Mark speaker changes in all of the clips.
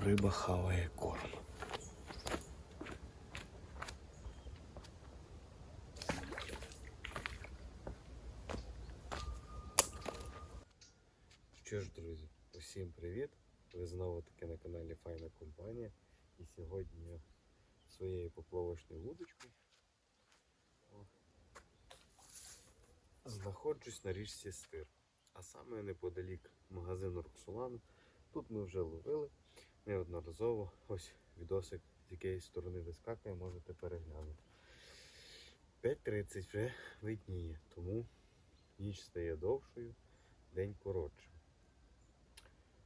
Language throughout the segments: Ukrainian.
Speaker 1: риба хаває корм. Що ж, друзі, усім привіт! Ви знову таки на каналі Файна Компанія. І сьогодні я своєю поплавочною вудочкою знаходжусь на річці Стир. А саме неподалік магазину Роксолан. Тут ми вже ловили неодноразово. Ось відосик з якоїсь сторони вискакує, можете переглянути. 5.30 вже видніє, тому ніч стає довшою, день коротшим.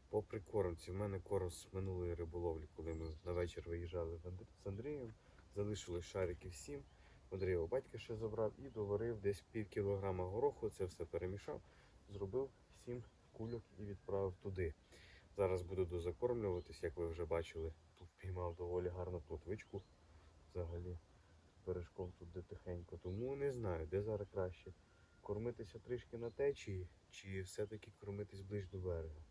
Speaker 1: По прикормці, в мене корм з минулої риболовлі, коли ми на вечір виїжджали з Андрієм, залишилось шариків 7. Андрієва батька ще забрав і доварив десь пів кілограма гороху, це все перемішав, зробив 7 кульок і відправив туди. Зараз буду дозакормлюватись, як ви вже бачили, тут піймав доволі гарну плотвичку. Взагалі бережком тут де тихенько. Тому не знаю, де зараз краще. Кормитися трішки на течії, чи все-таки кормитись ближче до берега.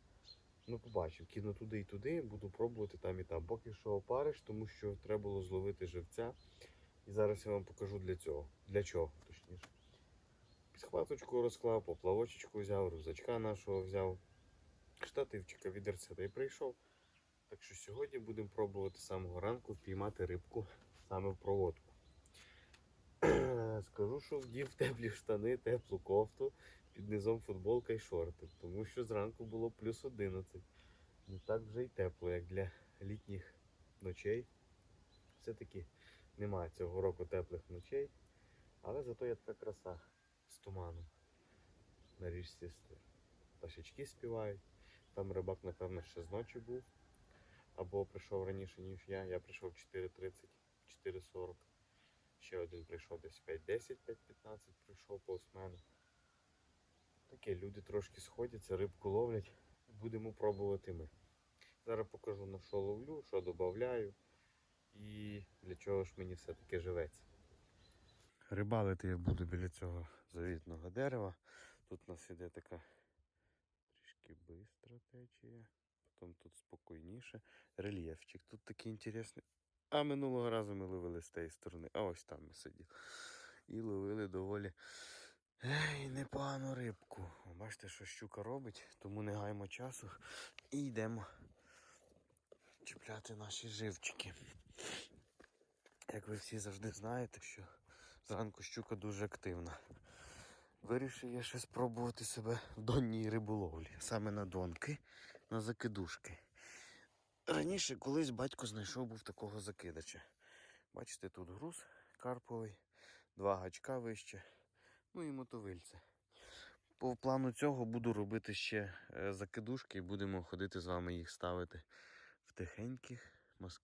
Speaker 1: Ну, побачив, кину туди і туди, буду пробувати там і там. Поки що опариш, тому що треба було зловити живця. І зараз я вам покажу для цього. Для чого, точніше. Підхваточку розклав, поплавочечку взяв, рюкзачка нашого взяв, штативчика відерця та й прийшов. Так що сьогодні будемо пробувати з самого ранку впіймати рибку саме в проводку. Скажу, що вдів теплі штани, теплу кофту, під низом футболка і шорти, тому що зранку було плюс 11. Не так вже й тепло, як для літніх ночей. Все-таки немає цього року теплих ночей, але зато є така краса з туманом на річці Стир. Співають. Там рибак, напевно, ще з ночі був. Або прийшов раніше, ніж я. Я прийшов 4.30, 4.40. Ще один прийшов десь 5.10, 5.15 прийшов повз мене. Таке, люди трошки сходяться, рибку ловлять. Будемо пробувати ми. Зараз покажу на що ловлю, що додаю і для чого ж мені все-таки живеться. Рибалити я буду біля цього завітного дерева. Тут у нас іде така трішки бистра течія, потім тут спокійніше. Рельєфчик тут такий інтересний. А минулого разу ми ловили з тієї сторони, а ось там ми сиділи. І ловили доволі ей, непогану рибку. Бачите, що щука робить, тому не гаємо часу і йдемо чіпляти наші живчики. Як ви всі завжди знаєте, що зранку щука дуже активна. Вирішив я ще спробувати себе в донній риболовлі, саме на донки, на закидушки. Раніше колись батько знайшов був такого закидача. Бачите, тут груз карповий, два гачка вище, ну і мотовильце. По плану цього буду робити ще е, закидушки і будемо ходити з вами їх ставити в тихеньких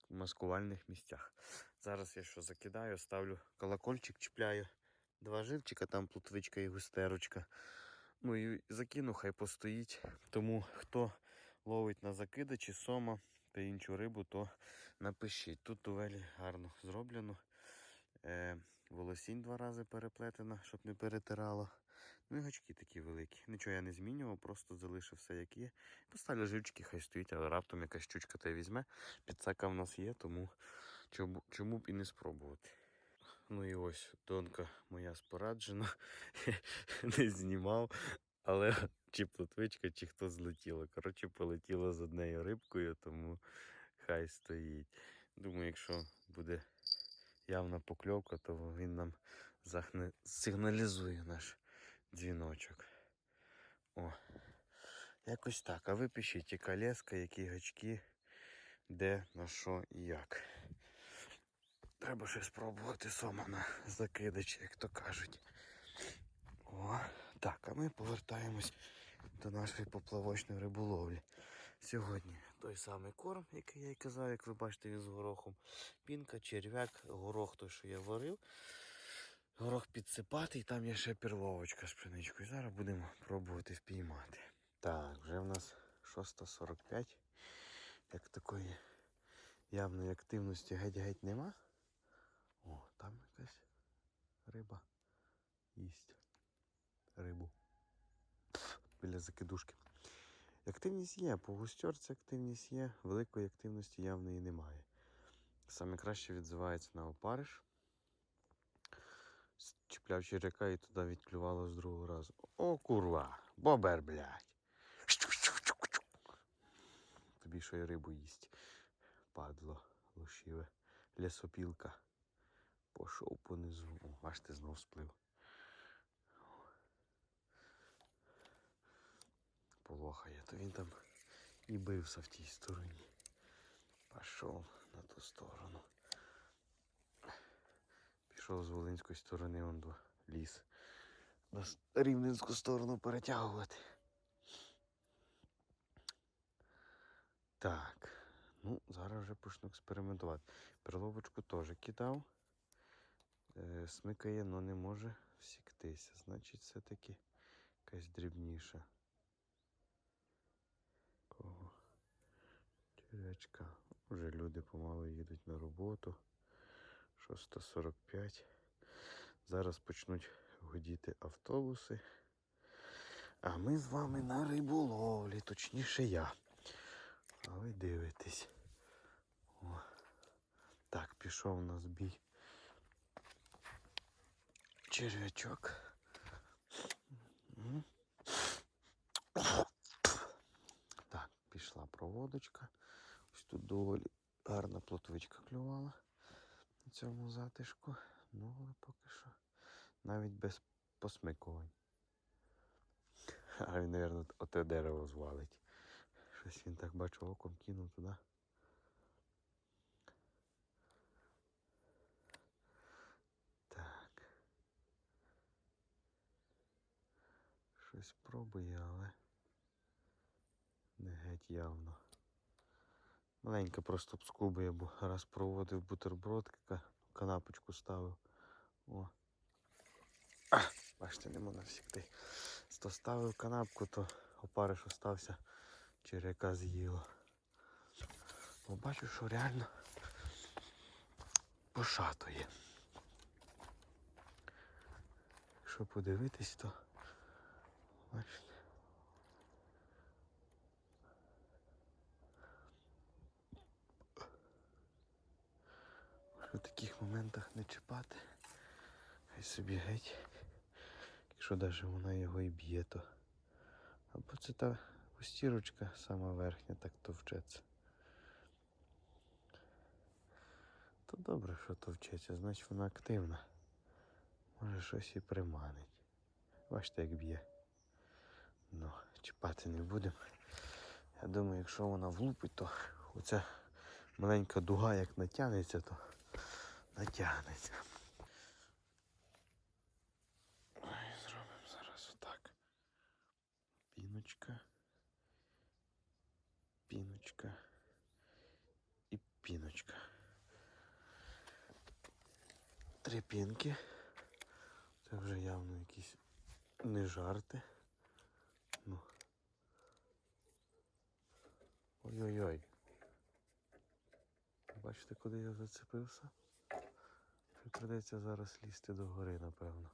Speaker 1: маскувальних місцях. Зараз я що закидаю, ставлю колокольчик, чіпляю два живчика, там плутвичка і густерочка. Ну і закину, хай постоїть. Тому хто ловить на закидачі, сома та іншу рибу, то напишіть. Тут доволі гарно зроблено. Е, волосінь два рази переплетена, щоб не перетирало. Ну і гачки такі великі. Нічого я не змінював, просто залишив все як є. Поставлю живчики, хай стоїть, але раптом якась щучка та й візьме. Підсака в нас є, тому чому, чому б і не спробувати. Ну і ось донка моя спораджена. не знімав, але чи плотвичка, чи хто злетіло. Коротше, полетіло з однією рибкою, тому хай стоїть. Думаю, якщо буде явна покльовка, то він нам захне... сигналізує наш дзвіночок. О, якось так. А ви пишіть, яка леска, які гачки, де, на що і як. Треба ще спробувати сома на закидач, як то кажуть. О, так, а ми повертаємось до нашої поплавочної риболовлі. Сьогодні той самий корм, який я й казав, як ви бачите, він з горохом. Пінка, черв'як, горох той, що я варив. Горох підсипати, і там є ще перловочка з пшеничкою. Зараз будемо пробувати впіймати. Так, вже в нас 6.45. Як такої явної активності геть-геть нема. О, там якась риба їсть рибу. Біля закидушки. Активність є, по густьорці активність є, великої активності явної немає. Саме краще відзивається на опариш. Чіпляв черв'яка і туди відклювало з другого разу. О, курва! Бобер, блядь! Тобі що й рибу їсть. Падло, лошіве, лісопілка. Пошов понизу. О, бачите, знов сплив. Полохає, то він там і бився в тій стороні. Пішов на ту сторону. Пішов з Волинської сторони он до ліс. На Рівненську сторону перетягувати. Так. Ну, зараз вже почну експериментувати. Перловочку теж кидав. Е, смикає, але не може всіктися. Значить, все-таки якась дрібніша. Кого? Червячка. Вже люди помалу їдуть на роботу. 6.45. Зараз почнуть гудіти автобуси. А ми з вами на риболовлі, точніше я. А ви дивитесь. О. Так, пішов у нас бій. Червячок. Так, пішла проводочка. Ось тут доволі гарна плотвичка клювала на цьому затишку. Ну, але поки що навіть без посмикувань. А він, мабуть, оте дерево звалить. Щось він так бачу оком кинув туди. Щось пробує, але не геть явно. Маленька просто скубує, бо раз проводив бутерброд, канапочку ставив. О. А, бачите, не можна. То ставив канапку, то опариш остався, черяка з'їло. Бо бачу, що реально пошатує. Якщо подивитись, то бачите. В таких моментах не чіпати. Хай собі геть. Якщо навіть вона його і б'є, то. Або це та постірочка сама верхня так товчеться. То добре, що товчеться, значить вона активна. Може щось і приманить. Бачите, як б'є. Ну, чіпати не будемо. Я думаю, якщо вона влупить, то оця маленька дуга як натягнеться, то натягнеться. Ой, зробимо зараз отак. Піночка. Піночка. І піночка. Три пінки. Це вже явно якісь не жарти. Ой-ой-ой. Бачите, куди я зацепився? Придеться зараз лізти до гори, напевно.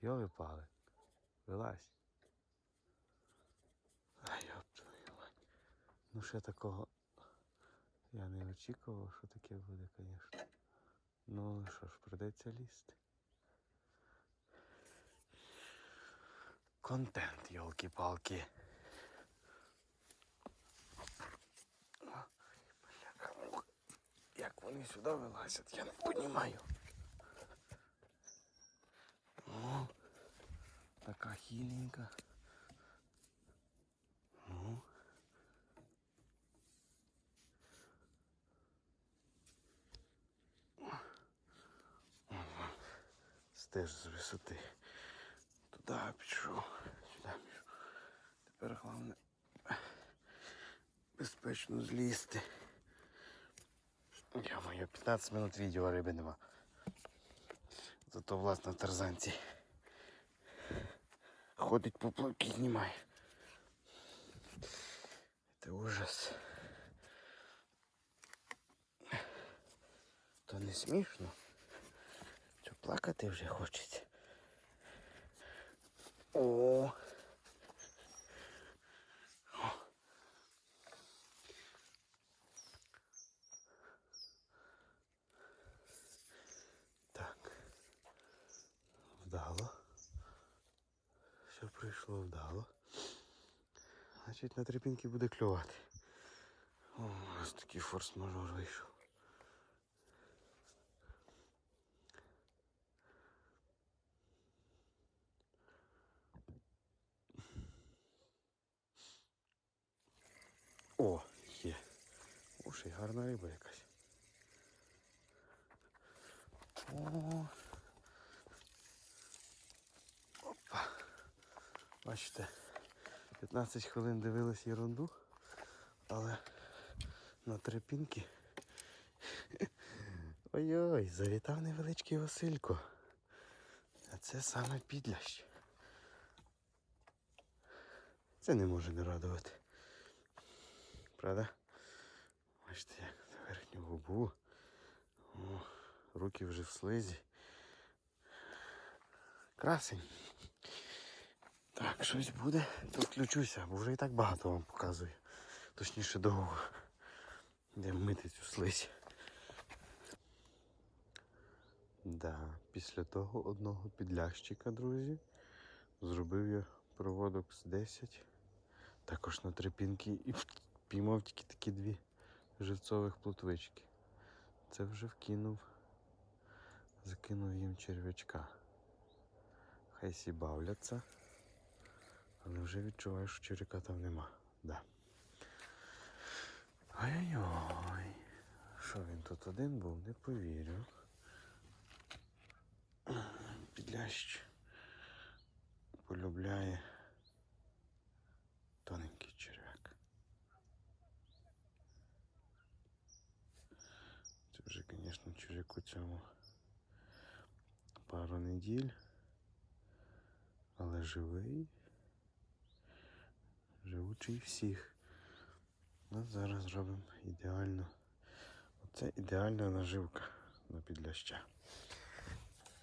Speaker 1: Йоли пали. Вилазь. Ну ще такого я не очікував, що таке буде, звісно. Ну що ж, придеться лізти. Контент, йолки-палки. Як вони сюди вилазять, я не розумію. О, така хіленька. Стеж з висоти. Туди пішов, сюди пішов. Тепер головне безпечно злізти. Я моє 15 минут відео риби нема. Зато власне тарзанці. ходить поплавки знімає. Це ужас. То не смішно. Що плакати вже хочеться. О. О. Так. Вдало. Все пройшло вдало. Значить на трипінки буде клювати. О, у нас такий форс-мажор вийшов. О, є. О, гарна риба якась. О. Опа. Бачите, 15 хвилин дивились ерунду, але на трипінки. Ой-ой, завітав невеличкий Василько. А це саме підлящ. Це не може не радувати. Правда? Бачите, як на верхню губу. О, руки вже в слизі. Красень. Так, щось буде. То включуся, бо вже і так багато вам показую. Точніше довго. Де мити цю слизь. Да, після того одного підлящика, друзі, зробив я проводок з 10. Також на трипінки і піймав тільки такі дві живцових плотвички. Це вже вкинув, закинув їм черв'ячка. Хай сі бавляться, але вже відчуваю, що черв'яка там нема. Да. Ой-ой-ой. Що він тут один був, не повірю. Підлящ полюбляє тоненький черв'як. Це вже, звісно, черв'яку цьому пару неділь, але живий, живучий всіх. Ну, зараз зробимо ідеально. Оце ідеальна наживка на підляща.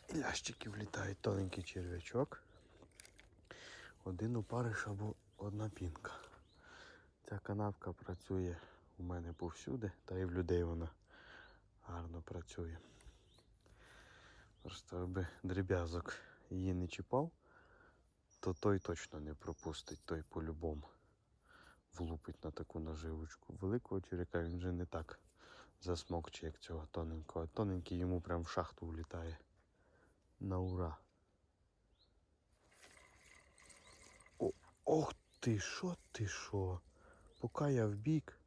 Speaker 1: І лящики влітають тоненький черв'ячок. Один опариш або одна пінка. Ця канавка працює у мене повсюди, та і в людей вона гарно працює. Просто аби дріб'язок її не чіпав, то той точно не пропустить, той по-любому влупить на таку наживочку. Великого черяка він вже не так засмокче, як цього тоненького. Тоненький йому прям в шахту влітає. На ура. О, ох ти, що ти що? Поки я в бік.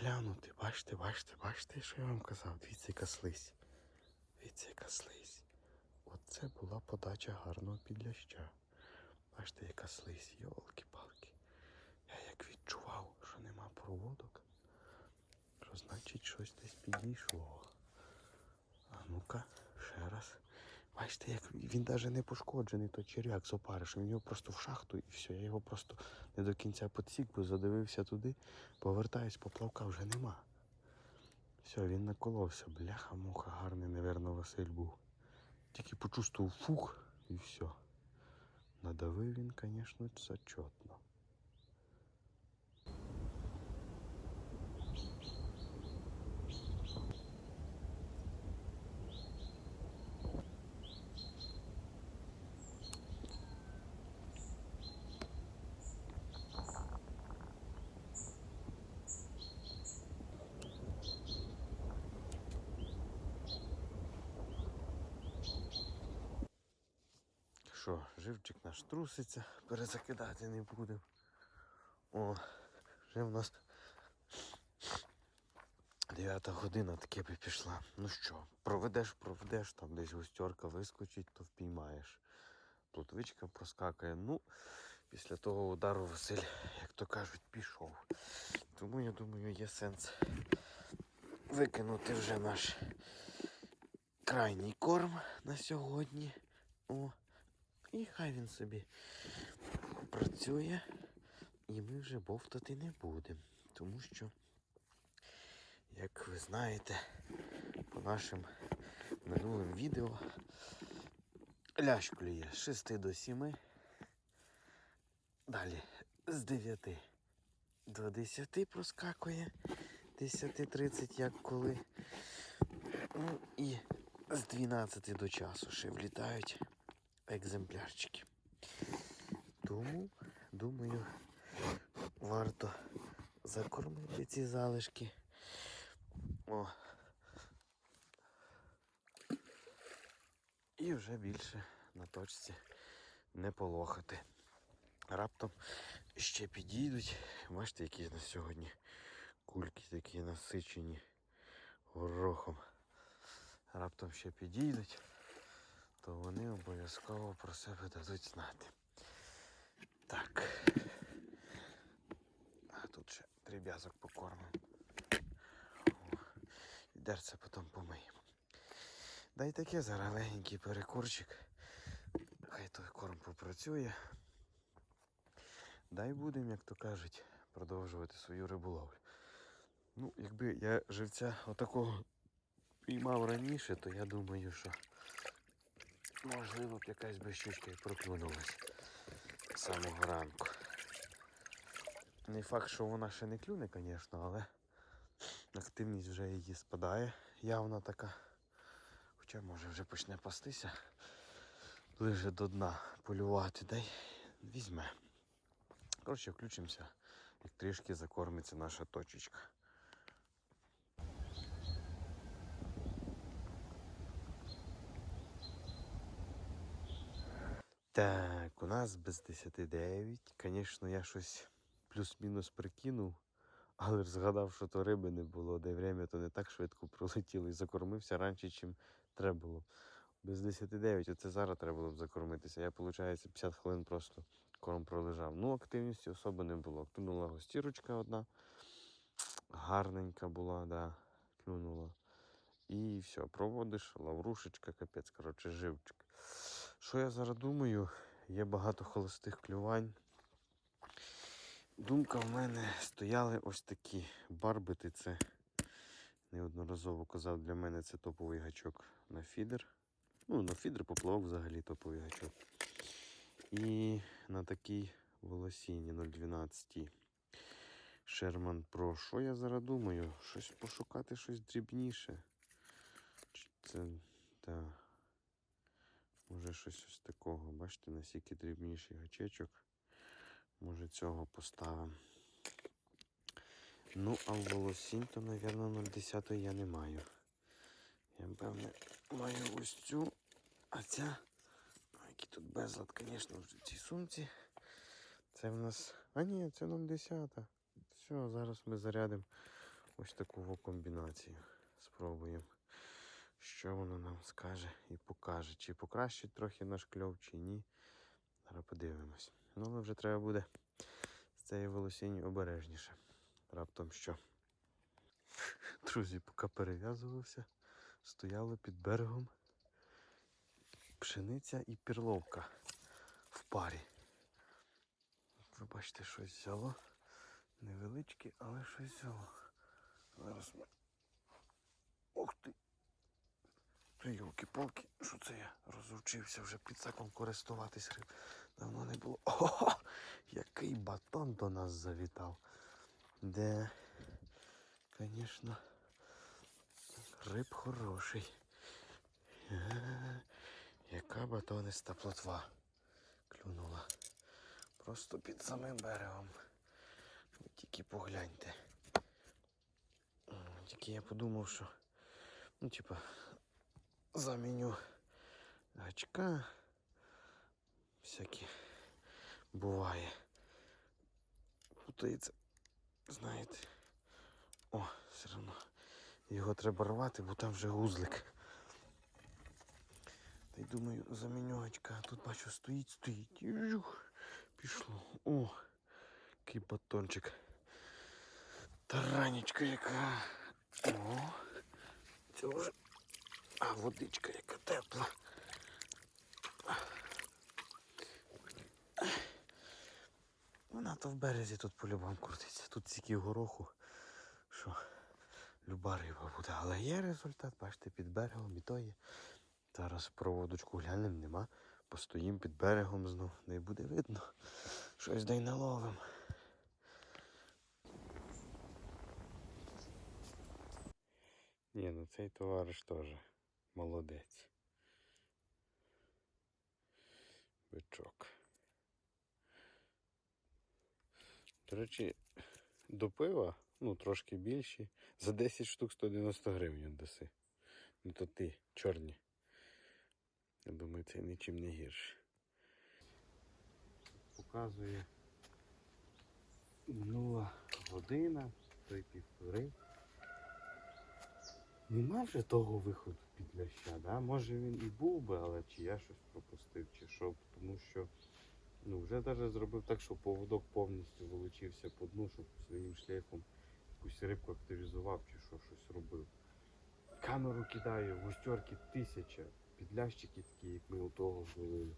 Speaker 1: Глянути, бачите, бачите, бачите, що я вам казав? Дивіться, яка слизь. Дивіться, яка слизь. Оце була подача гарного підляща. Бачите, яка слизь, йолки-палки. Я як відчував, що нема проводок, що значить щось десь підійшло. А ну-ка, ще раз. Бачите, як він навіть не пошкоджений, той черв'як з опаришем. Він його просто в шахту і все. Я його просто не до кінця підсік, бо задивився туди, повертаюсь, поплавка вже нема. Все, він наколовся. Бляха-муха, гарний, напевно, Василь був. Тільки почувствував фух і все. Надавив він, звісно, зачетно. Що, живчик наш труситься, перезакидати не будемо. О, вже в нас 9 година таки би пішла. Ну що, проведеш, проведеш, там десь густерка вискочить, то впіймаєш. Плотвичка проскакає. Ну, після того удару Василь, як то кажуть, пішов. Тому я думаю, є сенс викинути вже наш крайній корм на сьогодні. О, І хай він собі працює, і ми вже бовтати не будемо. Тому що, як ви знаєте, по нашим минулим відео лящ клює з 6 до 7. Далі з 9 до 10 проскакує. 10.30, як коли. Ну і з 12 до часу ще влітають екземплярчики. Тому, думаю, варто закормити ці залишки. О. І вже більше на точці не полохати. Раптом ще підійдуть. Бачите, які на сьогодні кульки такі насичені горохом. Раптом ще підійдуть, то вони обов'язково про себе дадуть знати. Так. А тут ще дріб'язок покормимо. Дерце потім помиємо. Да й таке зараз легенький перекурчик. Хай той корм попрацює. Дай будемо, як то кажуть, продовжувати свою риболовлю. Ну, якби я живця отакого піймав раніше, то я думаю, що можливо б якась би щучка і проклюнулась з самого ранку. Не факт, що вона ще не клюне, звісно, але активність вже її спадає, явно така. Хоча може вже почне пастися ближе до дна полювати, дай візьме. Коротше, включимося, як трішки закормиться наша точечка. Так, у нас без 10-9. Звісно, я щось плюс-мінус прикинув, але згадав, що то риби не було, де время то не так швидко пролетіло і закормився раніше, чим треба було. Без 10-9, оце зараз треба було б закормитися. Я, виходить, 50 хвилин просто корм пролежав. Ну, активності особи не було. Клюнула гостірочка одна. Гарненька була, да, клюнула. І все, проводиш, лаврушечка, капець, коротше, живчик. Що я зараз думаю? Є багато холостих клювань. Думка в мене стояли ось такі барбити. Це неодноразово казав, для мене це топовий гачок на фідер. Ну, на фідер поплавок взагалі топовий гачок. І на такій волосіні 012 Sherman Pro. Що я зараз думаю? Щось пошукати щось дрібніше. Це та, може щось ось такого. Бачите, наскільки дрібніший гачечок. Може цього поставимо. Ну, а волосінь, то, мабуть, 0,10 я не маю. Я, певне, маю ось цю, а ця. Ой, Який тут безлад, звісно, в цій сумці. Це в нас. А ні, це 0,10. Все, зараз ми зарядимо ось таку комбінацію. Спробуємо, що воно нам скаже і покаже. Чи покращить трохи наш кльов, чи ні. Зараз подивимось. Ну, але вже треба буде з цією волосінню обережніше. Раптом що. Друзі, поки перев'язувався, стояло під берегом пшениця і перловка в парі. Ви бачите, щось взяло. Невеличке, але щось взяло. Зараз ми. Ух ти! Прийолки-палки, що це я розучився вже підсаком користуватись риб. Давно не було. О, який батон до нас завітав. Де, звісно, риб хороший. Е, Яка батониста плотва клюнула. Просто під самим берегом. Ви тільки погляньте. Тільки я подумав, що ну, типа, заміню гачка. Всякі буває. Путається, знаєте. О, все одно. Його треба рвати, бо там вже гузлик. Та й думаю, заміню гачка. Тут бачу стоїть, стоїть. Пішло. О, який батончик. Таранечка яка. О, це вже. А водичка яка тепла. Вона то в березі тут по-любому крутиться. Тут стільки гороху, що люба риба буде. Але є результат, бачите, під берегом і то є. Зараз проводочку глянемо, нема. Постоїм під берегом знов, не буде видно. Щось дай наловим. Ні, ну цей товариш теж молодець. Бичок. До речі, до пива, ну трошки більші, за 10 штук 190 гривень віддаси. Ну то ти, чорні. Я думаю, це нічим не гірше. Показує минула година, то й півтори. Нема вже того виходу під ляща, да? Може він і був би, але чи я щось пропустив, чи що, тому що ну, вже навіть зробив так, що поводок повністю вилучився по дну, щоб своїм шлейфом якусь рибку активізував чи що, щось робив. Камеру кидаю, густерки тисяча, підлящики такі, як ми у того зловили.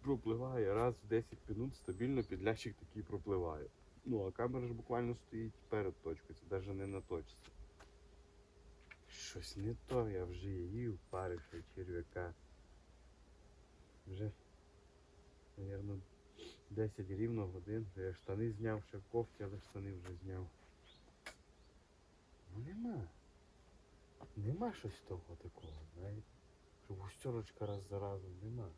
Speaker 1: Пропливає раз в 10 минут стабільно підлящик такий пропливає. Ну, а камера ж буквально стоїть перед точкою, це навіть не на точці. Щось не то, я вже її впарив черв'яка. Вже, мабуть, 10 рівно годин. Я штани зняв ще кофті, але штани вже зняв. Ну нема. Нема щось того такого, знаєте. Щоб густерочка раз за разом нема.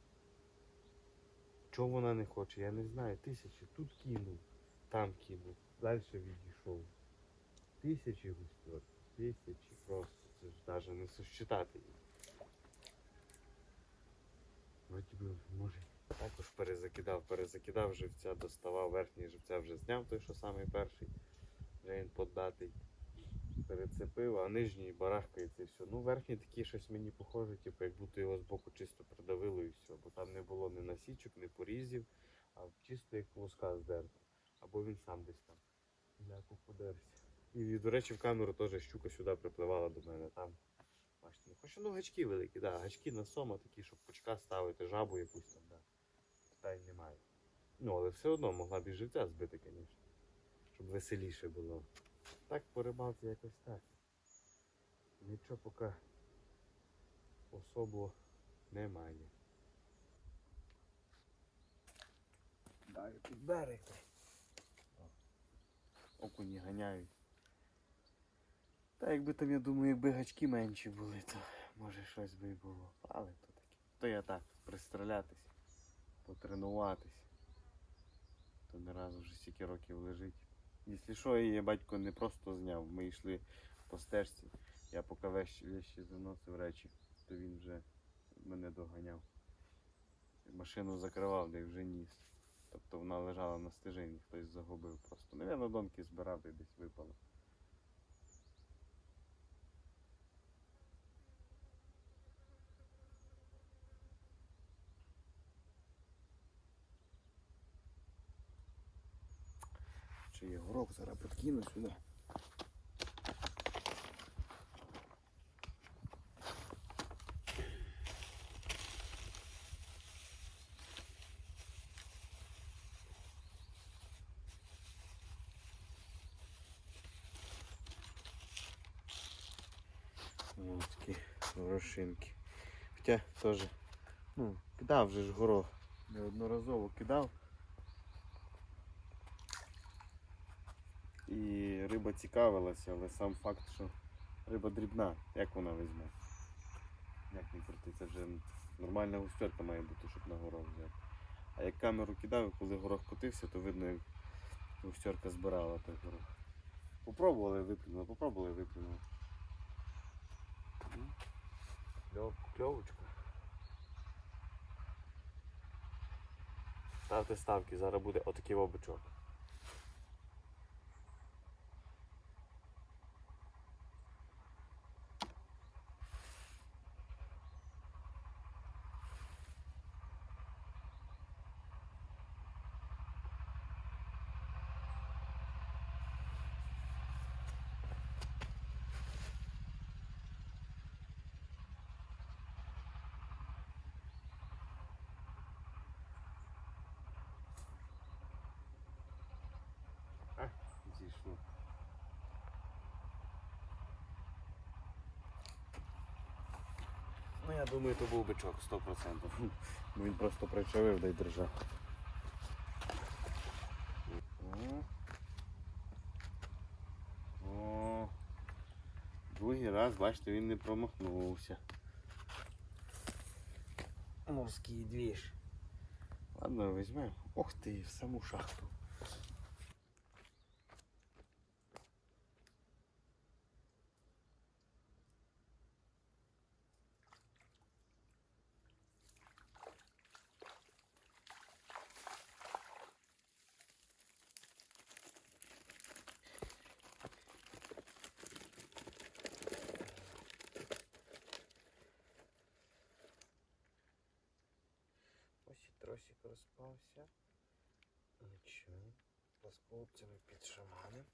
Speaker 1: Чого вона не хоче, я не знаю. Тисячі тут кинув, там кинув, далі відійшов. Тисячі густер, тисячі просто. Це ж навіть не сосчитати їх. Вроді би, може. Також перезакидав, перезакидав живця, доставав верхній живця вже зняв той, що самий перший. Вже він поддатий. Перецепив, а нижній барахкається і все. Ну, верхній такий щось мені похоже, типу, як будто його збоку чисто придавило і все. Бо там не було ні насічок, ні порізів, а чисто як луска здерта. Або він сам десь там ляку подерся. І, до речі, в камеру теж щука сюди припливала до мене там. Бачите, ну хоча ну гачки великі, да, гачки на сома такі, щоб пучка ставити, жабу якусь там, да. Питань немає. Ну, але все одно могла б і живця збити, звісно. Щоб веселіше було. Так по рибалці якось так. Нічого поки особо немає. Далі під берег. Окуні ганяють. Та якби там, я думаю, якби гачки менші були, то може щось би і було. Але то таке. То я так, пристрілятись, потренуватись. То не раз вже стільки років лежить. Якщо що, її батько не просто зняв, ми йшли по стежці. Я поки вещі, заносив речі, то він вже мене доганяв. Машину закривав, де вже ніс. Тобто вона лежала на стежині, хтось загубив просто. Навірно, донки збирав і десь випало. Чи є горох, зараз подкину сюди. Ось такі горошинки. Хоча теж, ну, кидав вже ж горох. Неодноразово кидав. Риба цікавилася, але сам факт, що риба дрібна, як вона візьме? Як не крути, це вже нормальна густерка має бути, щоб на горох взяти. А як камеру кидав, коли горох котився, то видно, як густерка збирала той горох. Попробували виплюнули, попробували виплюнули. Кльов, кльовочка. Ставте ставки, зараз буде отакий обичок.
Speaker 2: Думаю, то був бичок 100%.
Speaker 1: Бо Він просто причавив да й держав.
Speaker 2: О. О. Другий раз, бачите, він не промахнувся.
Speaker 1: Морський двіж. Ладно, візьмемо. Ох ти, в саму шахту. Ось і тросик розпався. Нічого. З хлопцями підшаманим.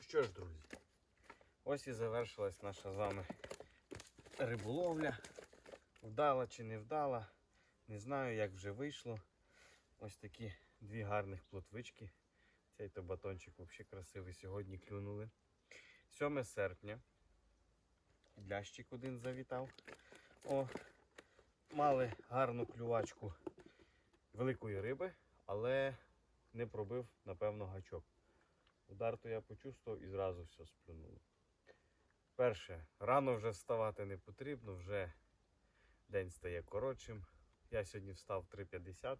Speaker 1: Що ж, друзі, ось і завершилась наша з вами риболовля. Вдала чи не вдала. Не знаю, як вже вийшло. Ось такі дві гарних плотвички. Цей то батончик взагалі красивий сьогодні клюнули. 7 серпня. Лящик один завітав. О, мали гарну клювачку великої риби, але не пробив, напевно, гачок. Удар то я почувствував і зразу все сплюнуло. Перше, рано вже вставати не потрібно, вже день стає коротшим. Я сьогодні встав в 3.50.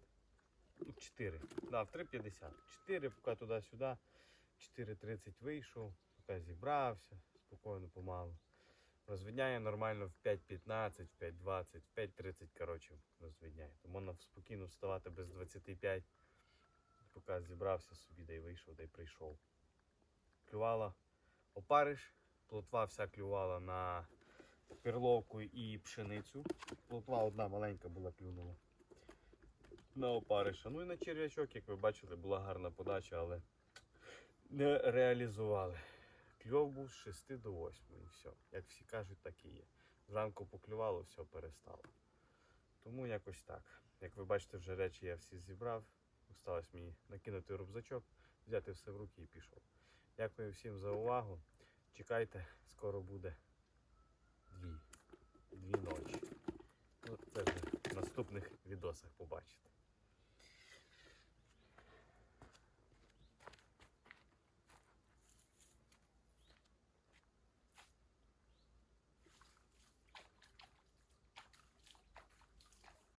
Speaker 1: Ну, 4. Да, в 3.50. 4, поки туди-сюди. 4.30 вийшов, поки зібрався, спокійно помалу. Розвідняє нормально в 5.15, в 5.20, в 5.30, коротше, розвідняє. То можна спокійно вставати без 25, поки зібрався собі, да й вийшов, да й прийшов. Клювала опариш, плотва вся клювала на перловку і пшеницю. Плотва одна маленька була клюнула. На опариша. Ну і на черв'ячок, як ви бачили, була гарна подача, але не реалізували. Кльов був з 6 до 8 і все. Як всі кажуть, так і є. Зранку поклювало, все перестало. Тому якось так. Як ви бачите, вже речі я всі зібрав. Осталось мені накинути рюкзачок, взяти все в руки і пішов. Дякую всім за увагу. Чекайте, скоро буде дві. Дві ночі. Ну, це вже в наступних відосах побачите.